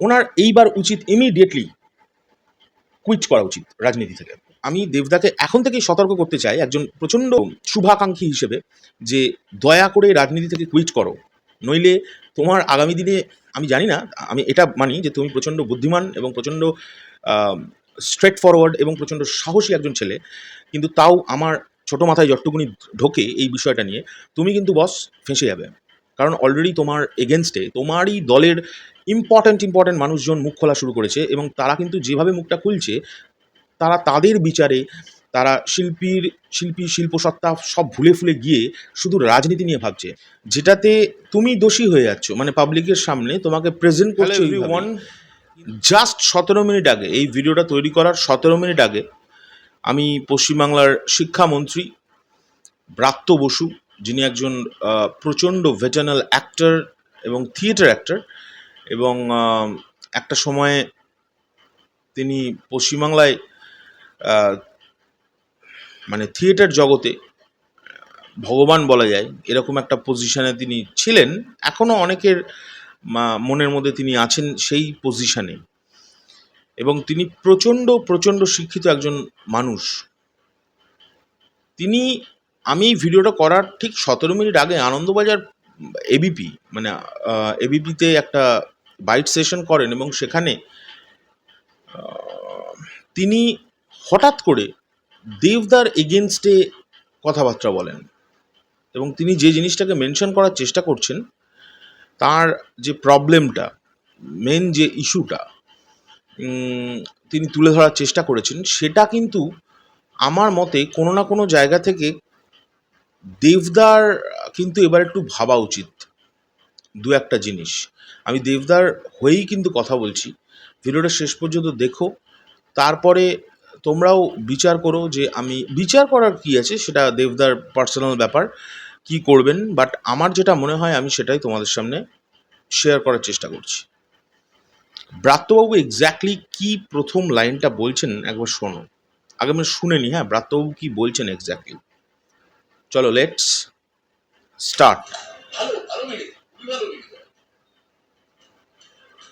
ওনার এইবার উচিত immediately quit করা উচিত রাজনীতি থেকে। আমি দেবদাকে এখন থেকেই সতর্ক করতে চাই একজন প্রচণ্ড শুভাকাঙ্ক্ষী হিসেবে যে দয়া করে রাজনীতি থেকে কুইট করো। নইলে তোমার আগামী দিনে, আমি জানি না, আমি এটা মানি যে তুমি প্রচণ্ড বুদ্ধিমান এবং প্রচণ্ড স্ট্রেট ফরওয়ার্ড এবং প্রচণ্ড সাহসী একজন ছেলে, কিন্তু তাও আমার ছোটো মাথায় যতটুকুনি ঢোকে এই বিষয়টা নিয়ে, তুমি কিন্তু বস ফেঁসে যাবে। কারণ অলরেডি তোমার এগেনস্টে তোমারই দলের ইম্পর্ট্যান্ট ইম্পর্ট্যান্ট মানুষজন মুখ খোলা শুরু করেছে এবং তারা কিন্তু যেভাবে মুখটা খুলছে তারা তাদের বিচারে তারা শিল্পীর শিল্পী শিল্পসত্তা সব ভুলে ফুলে গিয়ে শুধু রাজনীতি নিয়ে ভাবছে। যেটাতে তুমি দোষী হয়ে যাচ্ছ মানে পাবলিকের সামনে তোমাকে প্রেজেন্ট করছে ওয়ান জাস্ট সতেরো মিনিট আগে এই ভিডিওটা তৈরি করার সতেরো মিনিট আগে আমি পশ্চিমবাংলার শিক্ষামন্ত্রী ব্রাত্য বসু যিনি একজন প্রচণ্ড ভেটানাল অ্যাক্টর এবং থিয়েটার অ্যাক্টর এবং একটা সময়ে তিনি পশ্চিমবাংলায় মানে থিয়েটার জগতে, ভগবান বলা যায়, এরকম একটা পজিশানে তিনি ছিলেন। এখনও অনেকের মনের মধ্যে তিনি আছেন সেই পজিশানে এবং তিনি প্রচণ্ড প্রচণ্ড শিক্ষিত একজন মানুষ। তিনি, আমি ভিডিওটা করার ঠিক সতেরো মিনিট আগে আনন্দবাজার এবিপি মানে এবিপিতে একটা বাইট সেশন করেন এবং সেখানে তিনি হঠাৎ করে দেবদার এগেনস্টে কথাবার্তা বলেন এবং তিনি যে জিনিসটাকে মেনশন করার চেষ্টা করছেন, তার যে প্রবলেমটা, মেন যে ইস্যুটা তিনি তুলে ধরার চেষ্টা করেছেন, সেটা কিন্তু আমার মতে কোনো না কোনো জায়গা থেকে দেবদার কিন্তু এবার একটু ভাবা উচিত। দু একটা জিনিস। আমি দেবদার হয়েই কিন্তু কথা বলছি। ভিডিওটা শেষ পর্যন্ত দেখো। তারপরে তোমরাও বিচার করো যে আমি, বিচার করার কি আছে সেটা দেবদার পার্সোনাল ব্যাপার, কি করবেন? বাট আমার যেটা মনে হয় আমি সেটাই তোমাদের সামনে শেয়ার করার চেষ্টা করছি। ব্রাত্যবাবু এক্স্যাক্টলি কি প্রথম লাইনটা বলছেন একবার শোনো। আগে আমি শুনে নি হ্যাঁ ব্রাত্যবাবু কি বলছেন এক্স্যাক্টলি চলো লেটস স্টার্ট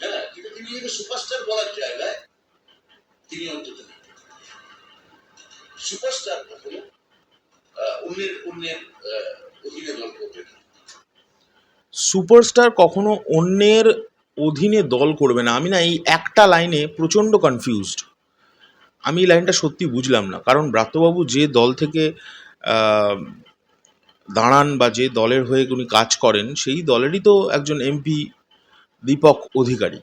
হ্যাঁ কিন্তু তিনি সুপারস্টার বলার জায়গায় তিনি অন্তত সুপারস্টার কখনো অন্যের অন্যের অধীনে দল করবে না। সুপারস্টার কখনো অন্যের অধীনে দল করবে না আমি না এই একটা লাইনে প্রচণ্ড কনফিউজড আমি এই লাইনটা সত্যি বুঝলাম না। কারণ ব্রাত্যবাবু যে দল থেকে দাঁড়ান বা যে দলের হয়ে উনি কাজ করেন, সেই দলেরই তো একজন এমপি দীপক অধিকারী।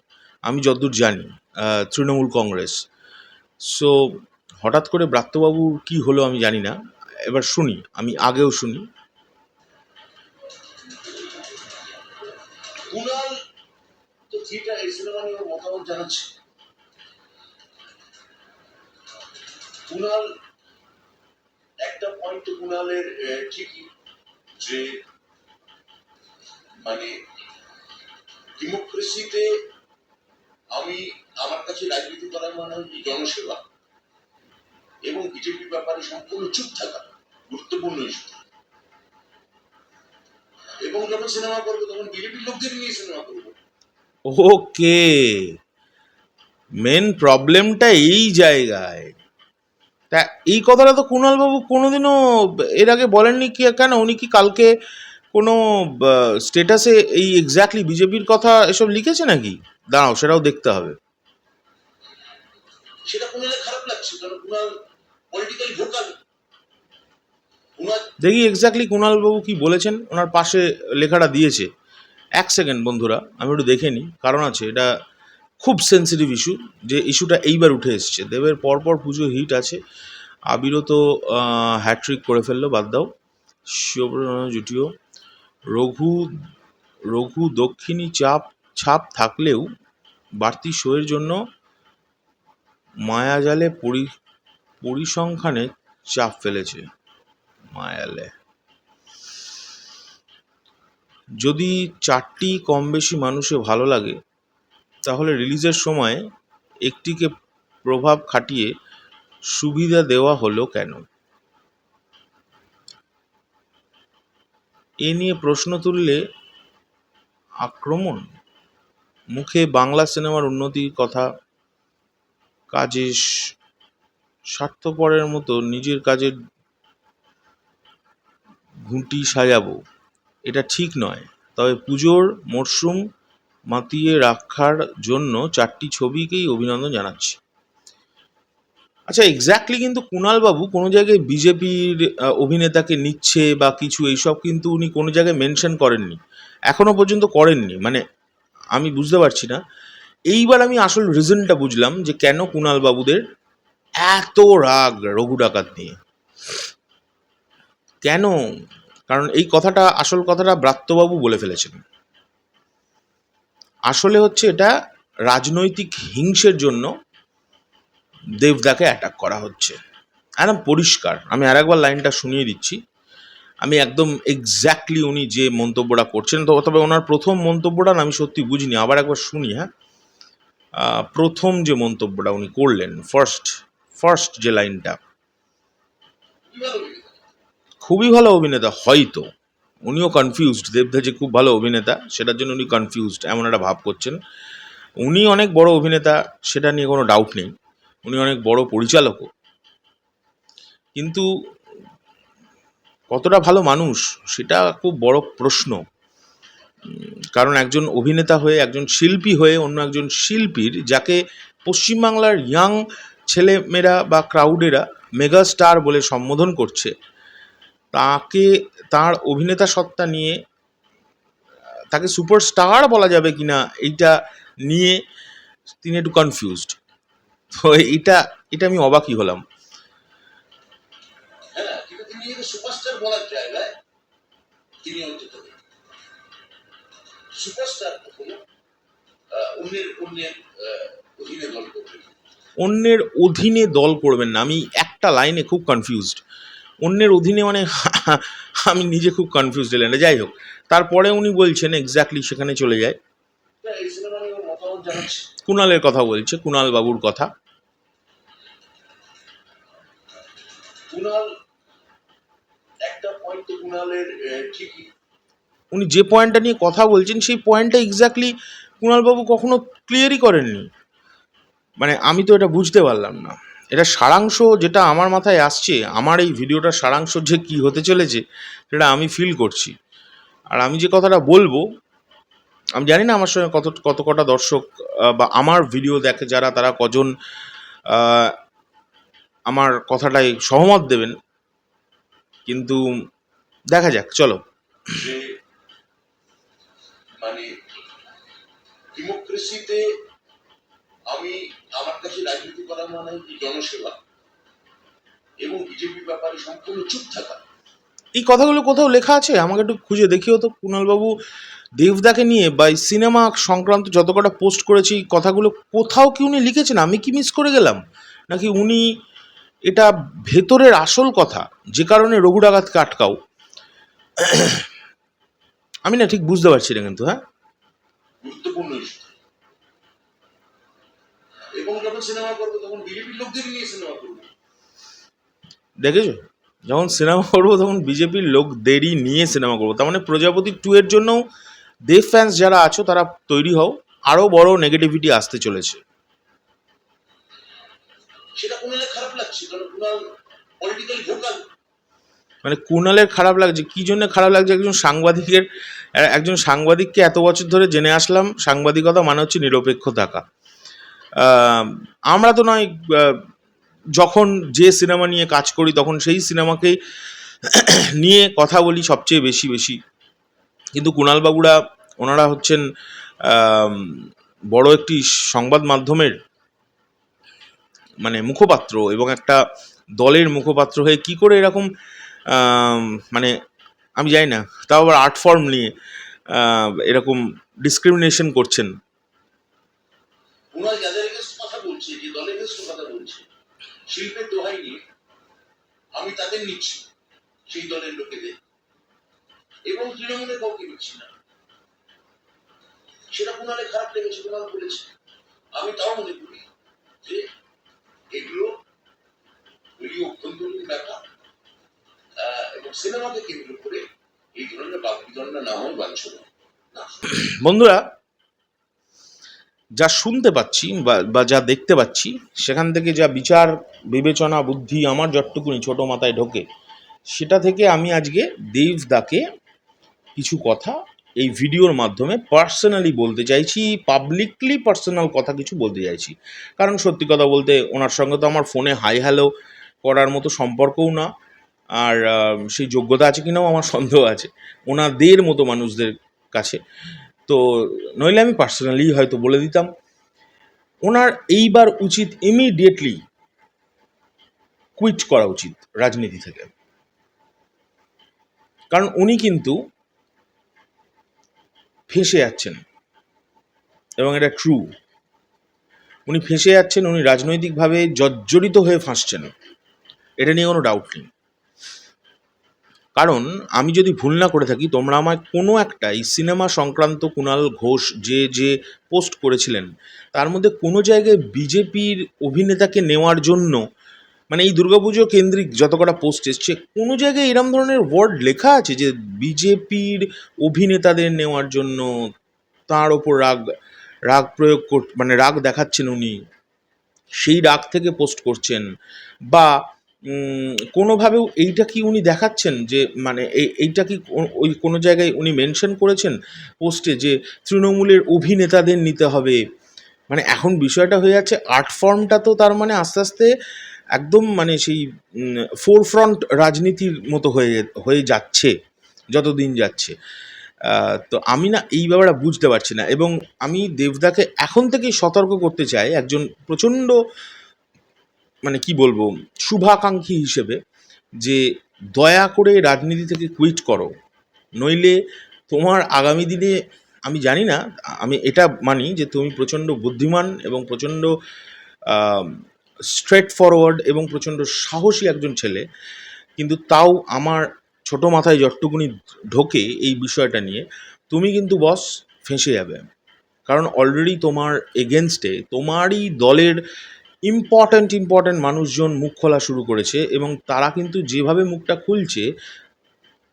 আমি যতদূর জানি তৃণমূল কংগ্রেস। সো হঠাৎ করে ব্রাত্যবাবুর কি হলো আমি জানি না। এবার শুনি, আমি আগেও শুনি। একটা পয়েন্ট তো কুণালের ঠিকই যে মানে ডেমোক্রেসিতে আমি আমার কাছে রাজনীতি করা মানে হচ্ছে জনসেবা এবং বিজেপির ব্যাপারে সম্পূর্ণ চুপ থাকা, গুরুত্বপূর্ণ ইস্যু এবং যখন সিনেমা করব তখন বিজেপির লোকদের নিয়ে সিনেমা করব। ওকে মেন প্রবলেমটা এই জায়গায়। তা এই কথাটা তো কুণালবাবু কোনোদিনও এর আগে বলেননি কি কেন? উনি কি কালকে কোনো স্টেটাসে এই এক্স্যাক্টলি বিজেপির কথা এসব লিখেছে নাকি? দাঁড়াও সেটাও দেখতে হবে। সেটা খারাপ লাগছে কারণ ভোকাল দেখি এক্স্যাক্টলি কুণালবাবু কি বলেছেন ওনার পাশে লেখাটা দিয়েছে। এক সেকেন্ড বন্ধুরা আমি একটু দেখে নিই কারণ আছে এটা খুব সেন্সিটিভ ইস্যু যে ইস্যুটা এইবার উঠে এসছে। দেবের পরপর পুজো হিট আছে। আবিরও তো হ্যাট্রিক করে ফেলল, বাদ দাও। শিবপ্রণয় জুটিও রঘু রঘু দক্ষিণী চাপ, ছাপ থাকলেও বাড়তি শোয়ের জন্য মায়াজালে পরি, পরিসংখ্যানে চাপ ফেলেছে। মায়ালে। যদি চারটি কম বেশি মানুষে ভালো লাগে তাহলে রিলিজের সময় একটিকে প্রভাব খাটিয়ে সুবিধা দেওয়া হলো কেন? এ নিয়ে প্রশ্ন তুললে আক্রমণ? মুখে বাংলা সিনেমার উন্নতির কথা? কাজে স্বার্থপরের মতো নিজের কাজের ঘুঁটি সাজাবো? এটা ঠিক নয়। তবে পুজোর মরশুম মাতিয়ে রাখার জন্য চারটি ছবিকেই অভিনন্দন জানাচ্ছি। আচ্ছা এক্স্যাক্টলি কিন্তু কুণাল বাবু কোনো জায়গায় বিজেপির অভিনেতাকে নিচ্ছে বা কিছু, এইসব কিন্তু উনি কোনো জায়গায় মেনশন করেননি। এখনও পর্যন্ত করেননি। মানে আমি বুঝতে পারছি না। এইবার আমি আসল রিজনটা বুঝলাম যে কেন কুণাল বাবুদের এত রাগ রঘু ডাকাত নিয়ে। কেন? কারণ এই কথাটা, আসল কথাটা ব্রাত্যবাবু বলে ফেলেছেন। আসলে হচ্ছে এটা রাজনৈতিক হিংসের জন্য দেবদাকে অ্যাটাক করা হচ্ছে। একদম পরিষ্কার। আমি আরেকবার লাইনটা শুনিয়ে দিচ্ছি। আমি একদম এক্স্যাক্টলি উনি যে মন্তব্যটা করছেন, তো তবে ওনার প্রথম মন্তব্যটা আমি সত্যি বুঝিনি। আবার একবার শুনি হ্যাঁ? প্রথম যে মন্তব্যটা উনি করলেন ফার্স্ট ফার্স্ট যে লাইনটা। খুবই ভালো অভিনেতা, হয়তো। উনিও কনফিউজড দেবদা যে খুব ভালো অভিনেতা, সেটার জন্য উনি কনফিউজড এমন একটা ভাব করছেন। উনি অনেক বড় অভিনেতা, সেটা নিয়ে কোনো ডাউট নেই। উনি অনেক বড় পরিচালকও। কিন্তু কতটা ভালো মানুষ, সেটা খুব বড় প্রশ্ন। কারণ একজন অভিনেতা হয়ে, একজন শিল্পী হয়ে, অন্য একজন শিল্পীর, যাকে পশ্চিমবাংলার ইয়াং ছেলেমেয়েরা বা ক্রাউডেরা মেগা স্টার বলে সম্বোধন করছে তাকে তার অভিনেতা সত্তা নিয়ে তাকে সুপারস্টার বলা যাবে কি না এইটা নিয়ে তিনি একটু কনফিউজড তো এটা এটা আমি অবাকই হলাম। হ্যাঁ কিন্তু তিনি যদি সুপারস্টার বলার জায়গায় তিনি অন্তত সুপারস্টার কখনো অন্যের অন্যের অধীনে দল করবে অন্যের অধীনে দল করবেন না। আমি একটা লাইনে খুব কনফিউজড অন্যের অধীনে মানে আমি নিজে খুব কনফিউজ এলেন। যাই হোক তারপরে উনি বলছেন এক্স্যাক্টলি সেখানে চলে যায়। কুণালের কথা বলছে কুণাল বাবুর কথা। উনি যে পয়েন্টটা নিয়ে কথা বলছেন সেই পয়েন্টটা এক্স্যাক্টলি কুণালবাবু কখনো ক্লিয়ারই করেননি। মানে আমি তো এটা বুঝতে পারলাম না। এটা সারাংশ যেটা আমার মাথায় আসছে, আমার এই ভিডিওটার সারাংশ যে কী হতে চলেছে, সেটা আমি ফিল করছি। আর আমি যে কথাটা বলব, আমি জানি না আমার সঙ্গে কত কত কটা দর্শক বা আমার ভিডিও দেখে যারা, তারা কজন আমার কথাটায় সহমত দেবেন। কিন্তু দেখা যাক, চলো। মানে ডেমোক্রেসিতে আমি আমার কাছে রাজনীতি করা মানে জনসেবা। এবং বিজেপি ব্যাপারে সম্পূর্ণ চুপ থাকা। এই কথাগুলো কোথাও লেখা আছে? আমাকে একটু খুঁজে দেখিও তো কুণালবাবু। দেবদাকে নিয়ে বা এই সিনেমা সংক্রান্ত যত কটা পোস্ট করেছি কথাগুলো কোথাও কি উনি লিখেছেন? আমি কি মিস করে গেলাম? নাকি উনি এটা ভেতরের আসল কথা যে কারণে রঘু ডাকাতকে আটকাও? আমি না ঠিক বুঝতে পারছি না কিন্তু হ্যাঁ? গুরুত্বপূর্ণ এবং যখন সিনেমা করব তখন বিজেপির লোকদের নিয়ে সিনেমা করব। দেখেছ? যখন সিনেমা করব তখন বিজেপির লোকদেরই নিয়ে সিনেমা করব। তার মানে প্রজাপতি টু এর জন্যও দেব ফ্যান্স যারা আছো তারা তৈরি হও। আরও বড় নেগেটিভিটি আসতে চলেছে। সেটা কুণালের খারাপ লাগছে কারণ কুণাল পলিটিক্যালি ভোকাল মানে কুণালের খারাপ লাগছে। কি জন্য খারাপ লাগছে? একজন সাংবাদিকের একজন সাংবাদিককে এত বছর ধরে জেনে আসলাম সাংবাদিকতা মানে হচ্ছে নিরপেক্ষ থাকা। আমরা তো নয় যখন যে সিনেমা নিয়ে কাজ করি তখন সেই সিনেমাকেই নিয়ে কথা বলি সবচেয়ে বেশি বেশি। কিন্তু কুণালবাবুরা ওনারা হচ্ছেন বড় একটি সংবাদ মাধ্যমের মানে মুখপাত্র এবং একটা দলের মুখপাত্র হয়ে কি করে এরকম মানে আমি জানি না, তাও আবার আর্ট ফর্ম নিয়ে এরকম ডিসক্রিমিনেশন করছেন। কুণাল যাদের এগেন্স্ট কথা বলছে, যে দলের এগেন্স্ট কথা বলছে, শিল্পের দোহাই নিয়ে আমি তাদের নিচ্ছি, সেই দলের লোকেদের। এবং তৃণমূলের কাউকে নিচ্ছি না। সেটা কুণালে খারাপ লেগেছে, কুণাল বলেছে। আমি তাও মনে করি যে এগুলো ওই অভ্যন্তরীণ ব্যাপার এবং সিনেমাকে কেন্দ্র করে এই ধরনের বাক বিতণ্ডা না হয় বাঞ্ছনীয়। বন্ধুরা যা শুনতে পাচ্ছি বা যা দেখতে পাচ্ছি, সেখান থেকে যা বিচার, বিবেচনা, বুদ্ধি আমার যতটুকুনি ছোট মাথায় ঢোকে, সেটা থেকে আমি আজকে দেবদাকে কিছু কথা এই ভিডিওর মাধ্যমে পার্সোনালি বলতে চাইছি পাবলিকলি পার্সোনাল কথা কিছু বলতে চাইছি। কারণ সত্যি কথা বলতে ওনার সঙ্গে তো আমার ফোনে হাই হ্যালো করার মতো সম্পর্কও না, আর সেই যোগ্যতা আছে কিনাও আমার সন্দেহ আছে। ওনাদের মতো মানুষদের কাছে। তো নইলে আমি পার্সোনালি হয়তো বলে দিতাম, ওনার এইবার উচিত ইমিডিয়েটলি কুইট করা উচিত রাজনীতি থেকে। কারণ উনি কিন্তু ফেঁসে যাচ্ছেন এবং এটা ট্রু উনি ফেঁসে যাচ্ছেন, উনি রাজনৈতিকভাবে জর্জরিত হয়ে ফাঁসছেন, এটা নিয়ে কোনো ডাউট নেই। কারণ আমি যদি ভুল না করে থাকি, তোমরা আমায় কোনো একটা এই সিনেমা সংক্রান্ত কুণাল ঘোষ যে যে পোস্ট করেছিলেন, তার মধ্যে কোনো জায়গায় বিজেপির অভিনেতাকে নেওয়ার জন্য মানে এই দুর্গাপুজো কেন্দ্রিক যত কটা পোস্ট এসছে, কোনো জায়গায় এরম ধরনের ওয়ার্ড লেখা আছে যে বিজেপির অভিনেতাদের নেওয়ার জন্য তার ওপর রাগ রাগ প্রয়োগ কর মানে রাগ দেখাচ্ছেন উনি, সেই রাগ থেকে পোস্ট করছেন, বা কোনোভাবেও এইটা কি উনি দেখাচ্ছেন যে মানে এই- এইটা কি ওই কোনো জায়গায় উনি মেনশন করেছেন পোস্টে যে, তৃণমূলের অভিনেতাদের নিতে হবে? মানে এখন বিষয়টা হয়ে যাচ্ছে আর্ট ফর্মটা তো তার মানে আস্তে আস্তে একদম মানে সেই ফোর ফ্রন্ট রাজনীতির মতো হয়ে হয়ে যাচ্ছে যত দিন যাচ্ছে তো আমি না এই ব্যাপারটা বুঝতে পারছি না এবং আমি দেবদাকে এখন থেকেই সতর্ক করতে চাই। একজন প্রচণ্ড মানে কি বলব, শুভাকাঙ্ক্ষী হিসেবে যে দয়া করে রাজনীতি থেকে কুইট করো। নইলে তোমার আগামী দিনে, আমি জানি না, আমি এটা মানি যে তুমি প্রচণ্ড বুদ্ধিমান এবং প্রচণ্ড স্ট্রেট ফরওয়ার্ড এবং প্রচণ্ড সাহসী একজন ছেলে। কিন্তু তাও আমার ছোট মাথায় যতটুকুনি ঢোকে এই বিষয়টা নিয়ে, তুমি কিন্তু বস ফেঁসে যাবে। কারণ অলরেডি তোমার এগেনস্টে তোমারই দলের ইম্পর্ট্যান্ট ইম্পর্ট্যান্ট মানুষজন মুখ খোলা শুরু করেছে এবং তারা কিন্তু যেভাবে মুখটা খুলছে,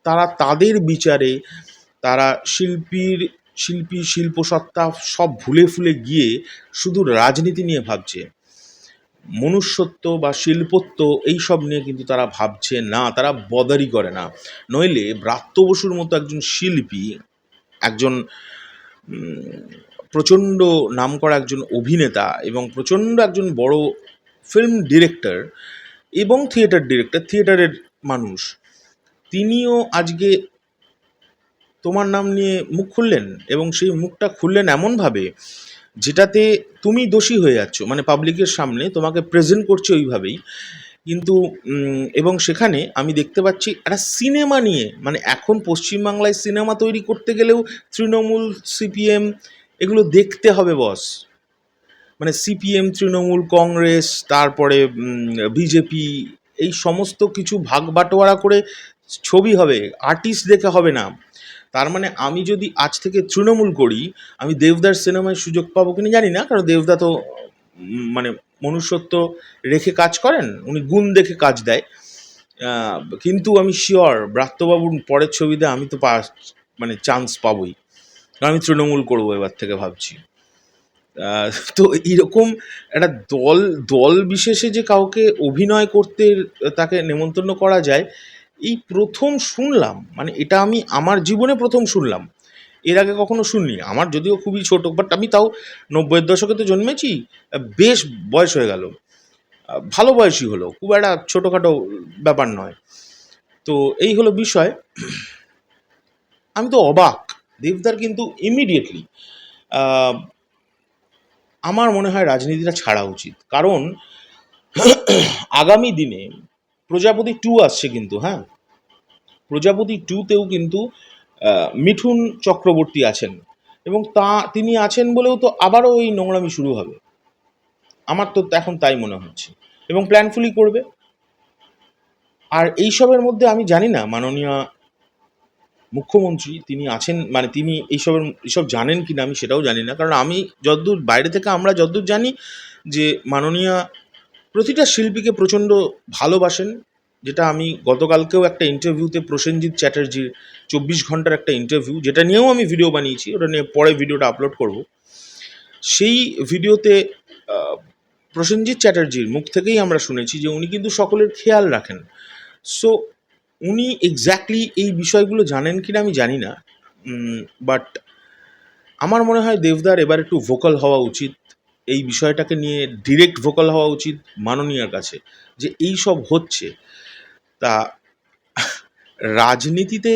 তারা তাদের বিচারে তারা শিল্পীর, শিল্পী, শিল্পসত্তা সব ভুলে ফুলে গিয়ে শুধু রাজনীতি নিয়ে ভাবছে। মনুষ্যত্ব বা শিল্পত্ব এই সব নিয়ে কিন্তু তারা ভাবছে না, তারা বদারি করে না। নইলে ব্রাত্য বসুর মতো একজন শিল্পী, একজন প্রচণ্ড নামকরা একজন অভিনেতা এবং প্রচণ্ড একজন বড় ফিল্ম ডিরেক্টর এবং থিয়েটার ডিরেক্টর থিয়েটারের মানুষ। তিনিও আজকে তোমার নাম নিয়ে মুখ খুললেন এবং সেই মুখটা খুললেন এমনভাবে যেটাতে তুমি দোষী হয়ে যাচ্ছ। মানে পাবলিকের সামনে তোমাকে প্রেজেন্ট করছে ওইভাবেই। কিন্তু এবং সেখানে আমি দেখতে পাচ্ছি একটা সিনেমা নিয়ে মানে এখন পশ্চিমবাংলায় সিনেমা তৈরি করতে গেলেও তৃণমূল সিপিএম এগুলো দেখতে হবে বস মানে সিপিএম তৃণমূল, কংগ্রেস, তারপরে বিজেপি এই সমস্ত কিছু ভাগ বাটোয়ারা করে ছবি হবে আর্টিস্ট দেখে হবে না। তার মানে আমি যদি আজ থেকে তৃণমূল করি, আমি দেবদার সিনেমায় সুযোগ পাবো কিনা জানি না, কারণ দেবদা তো মানে মনুষ্যত্ব রেখে কাজ করেন, উনি গুণ দেখে কাজ দেয়। কিন্তু আমি শিওর ব্রাত্যবাবুর পরের ছবিতে আমি তো পা মানে চান্স পাবোই। আমি তৃণমূল করব এবার থেকে ভাবছি। তো এইরকম একটা দল দল বিশেষে যে কাউকে অভিনয় করতে তাকে নেমন্তন্ন করা যায়, এই প্রথম শুনলাম মানে এটা আমি আমার জীবনে প্রথম শুনলাম। এর আগে কখনো শুনিনি, আমার যদিও খুবই ছোট বাট আমি তাও নব্বইয়ের দশকে তো জন্মেছি, বেশ বয়স হয়ে গেল। ভালো বয়সই হলো, খুব একটা ছোটোখাটো ব্যাপার নয়। তো এই হলো বিষয়। আমি তো অবাক দেবদার কিন্তু ইমিডিয়েটলি আমার মনে হয় রাজনীতিটা ছাড়া উচিত। কারণ, আগামী দিনে প্রজাপতি টু আসছে কিন্তু হ্যাঁ? প্রজাপতি টুতেও কিন্তু মিঠুন চক্রবর্তী আছেন। এবং তা, তিনি আছেন বলেও তো আবারও ওই নোংরামি শুরু হবে। আমার তো এখন তাই মনে হচ্ছে। এবং প্ল্যানফুলি করবে। আর এইসবের মধ্যে আমি জানি না, মাননীয় মুখ্যমন্ত্রী তিনি আছেন মানে তিনি এইসবের, এইসব জানেন কি না আমি সেটাও জানি না। কারণ আমি যদ্দূর, বাইরে থেকে আমরা যদ্দূর জানি যে মাননীয়া প্রতিটা শিল্পীকে প্রচণ্ড ভালোবাসেন, যেটা আমি গতকালকেও একটা ইন্টারভিউতে প্রসেনজিৎ চ্যাটার্জির চব্বিশ ঘণ্টার একটা ইন্টারভিউ যেটা নিয়েও আমি ভিডিও বানিয়েছি, ওটা নিয়ে পরে ভিডিওটা আপলোড করব। সেই ভিডিওতে প্রসেনজিৎ চ্যাটার্জির মুখ থেকেই আমরা শুনেছি যে উনি কিন্তু সকলের খেয়াল রাখেন। সো উনি এক্স্যাক্টলি এই বিষয়গুলো জানেন কিনা আমি জানি না বাট আমার মনে হয় দেবদার এবার একটু ভোকাল হওয়া উচিত, এই বিষয়টাকে নিয়ে ডিরেক্ট ভোকাল হওয়া উচিত মাননীয়ার কাছে, যে এই সব হচ্ছে। তা রাজনীতিতে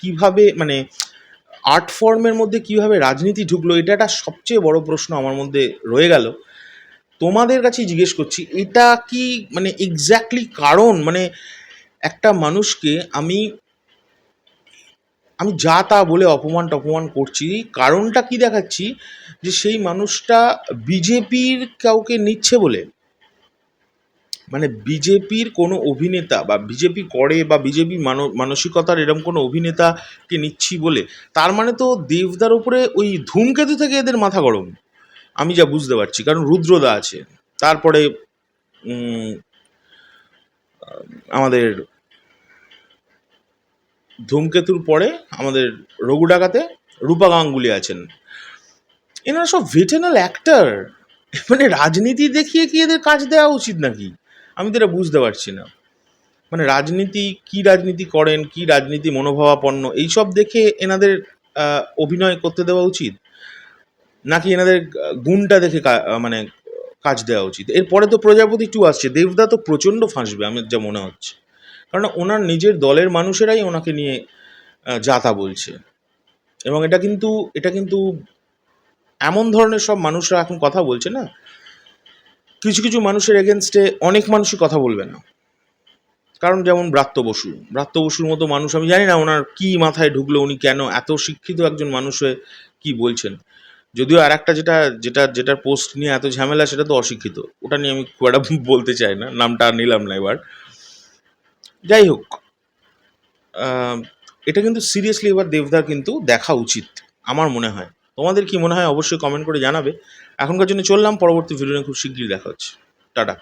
কীভাবে মানে আর্ট ফর্মের মধ্যে কীভাবে রাজনীতি ঢুকলো, এটা একটা সবচেয়ে বড় প্রশ্ন আমার মধ্যে রয়ে গেল। তোমাদের কাছেই জিজ্ঞেস করছি, এটা কি মানে এক্স্যাক্টলি কারণ? মানে একটা মানুষকে আমি আমি যা তা বলে অপমান টপমান করছি, কারণটা কি দেখাচ্ছি? যে সেই মানুষটা বিজেপির কাউকে নিচ্ছে বলে। মানে বিজেপির কোনো অভিনেতা বা বিজেপি করে বা বিজেপি মানসিকতার এরকম কোনো অভিনেতাকে নিচ্ছি বলে, তার মানে তো দেবদার উপরে ওই ধূমকেতু থেকে এদের মাথা গরম। আমি যা বুঝতে পারছি, কারণ রুদ্রদা আছে, তারপরে আমাদের ধূমকেতুর পরে আমাদের রঘু ডাকাতে রূপা গাঙ্গুলি আছেন। এনারা সব ভেটেনাল অ্যাক্টার। মানে রাজনীতি দেখিয়ে কি এদের কাজ দেওয়া উচিত নাকি? আমি তো এটা বুঝতে পারছি না। মানে রাজনীতি, কি রাজনীতি করেন, কি রাজনীতি মনোভাবাপন্ন, এইসব দেখে এনাদের অভিনয় করতে দেওয়া উচিত? নাকি এনাদের গুণটা দেখে মানে কাজ দেওয়া উচিত? এরপরে তো প্রজাপতি টু আসছে, দেবদা তো প্রচণ্ড ফাঁসবে, আমার যা মনে হচ্ছে। কারণ ওনার নিজের দলের মানুষেরাই ওনাকে নিয়ে যাতা বলছে। এবং এটা কিন্তু এটা কিন্তু এমন ধরনের সব মানুষরা এখন কথা বলছে না, কিছু কিছু মানুষের এগেনস্টে অনেক মানুষই কথা বলবে না। কারণ যেমন ব্রাত্য বসু, ব্রাত্য বসুর মতো মানুষ, আমি জানি না ওনার কি মাথায় ঢুকলো, উনি কেন এত শিক্ষিত একজন মানুষ হয়ে কি বলছেন। যদিও আর একটা যেটা যেটা, যেটার পোস্ট নিয়ে এত ঝামেলা, সেটা তো অশিক্ষিত। ওটা নিয়ে আমি খুব একটা বলতে চাই না, নামটা নিলাম না এবার। যাই হোক এটা কিন্তু সিরিয়াসলি এবার দেবদার কিন্তু দেখা উচিত, আমার মনে হয়। তোমাদের কি মনে হয় অবশ্যই কমেন্ট করে জানাবে। এখনকার জন্য চললাম, পরবর্তী ভিডিও নিয়ে খুব শিগগিরই দেখা হচ্ছে। টাটা।